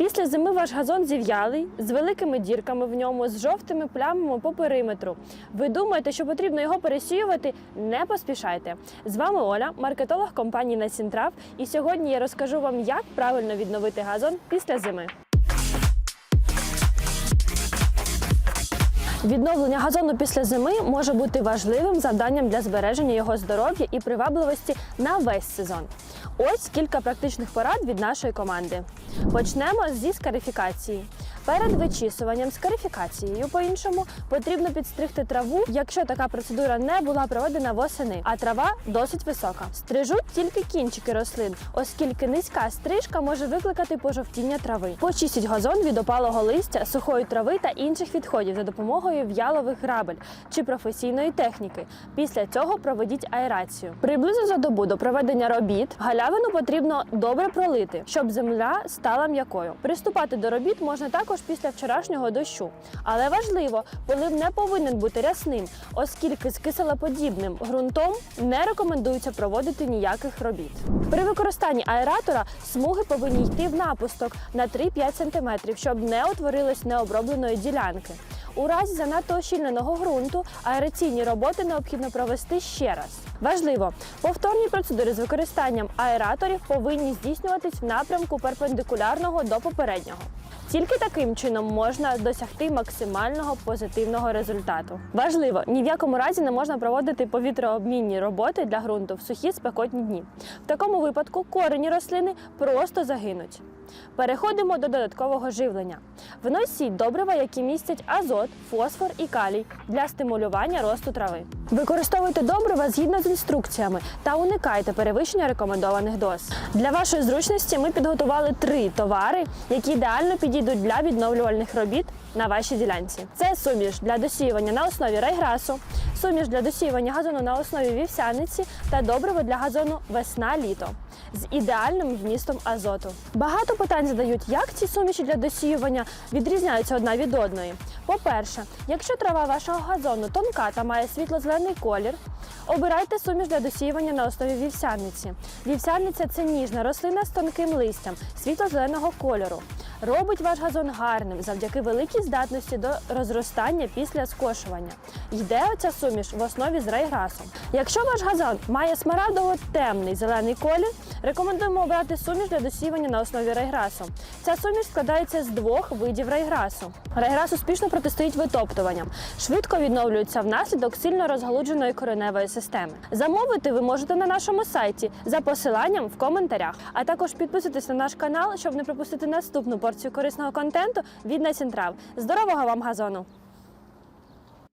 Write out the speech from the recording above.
Після зими ваш газон зів'ялий, з великими дірками в ньому, з жовтими плямами по периметру. Ви думаєте, що потрібно його пересіювати? Не поспішайте. З вами Оля, маркетолог компанії Насінтрав, і сьогодні я розкажу вам, як правильно відновити газон після зими. Відновлення газону після зими може бути важливим завданням для збереження його здоров'я і привабливості на весь сезон. Ось кілька практичних порад від нашої команди. Почнемо зі скарифікації. Перед вичісуванням скарифікацією по-іншому потрібно підстригти траву, якщо така процедура не була проведена восени, а трава досить висока. Стрижуть тільки кінчики рослин, оскільки низька стрижка може викликати пожовтіння трави. Почистіть газон від опалого листя, сухої трави та інших відходів за допомогою в'ялових грабель чи професійної техніки. Після цього проведіть аерацію. Приблизно за добу до проведення робіт галявину потрібно добре пролити, щоб земля стала м'якою. Приступати до робіт можна також після вчорашнього дощу. Але важливо, полив не повинен бути рясним, оскільки з киселоподібним ґрунтом не рекомендується проводити ніяких робіт. При використанні аератора смуги повинні йти в напусток на 3-5 см, щоб не утворилось необробленої ділянки. У разі занадто ощільненого ґрунту аераційні роботи необхідно провести ще раз. Важливо, повторні процедури з використанням аераторів повинні здійснюватись в напрямку перпендикулярного до попереднього. Тільки таким чином можна досягти максимального позитивного результату. Важливо, ні в якому разі не можна проводити повітрообмінні роботи для ґрунту в сухі спекотні дні. В такому випадку корені рослини просто загинуть. Переходимо до додаткового живлення. Вносіть добрива, які містять азот, фосфор і калій для стимулювання росту трави. Використовуйте добрива згідно з інструкціями та уникайте перевищення рекомендованих доз. Для вашої зручності ми підготували три товари, які ідеально підійдуть для відновлювальних робіт на вашій ділянці. Це суміш для досіювання на основі райграсу, суміш для досіювання газону на основі вівсяниці та добриво для газону весна-літо з ідеальним вмістом азоту. Багато питань задають, як ці суміші для досіювання відрізняються одна від одної. По-перше, якщо трава вашого газону тонка та має світло-зелений колір, обирайте суміш для досіювання на основі вівсяниці. Вівсяниця це ніжна рослина з тонким листям світло-зеленого кольору. Робить ваш газон гарним завдяки великій здатності до розростання після скошування. Йде оця суміш в основі з райграсом. Якщо ваш газон має смарагдово-темний зелений колір, рекомендуємо обрати суміш для досіювання на основі райграсу. Ця суміш складається з двох видів райграсу. Райграс успішно протистоїть витоптуванням, швидко відновлюється внаслідок сильно розгалудженої кореневої системи. Замовити ви можете на нашому сайті за посиланням в коментарях. А також підписуйтесь на наш канал, щоб не пропустити наступну порцію корисного контенту від Насінтрав. Здорового вам газону!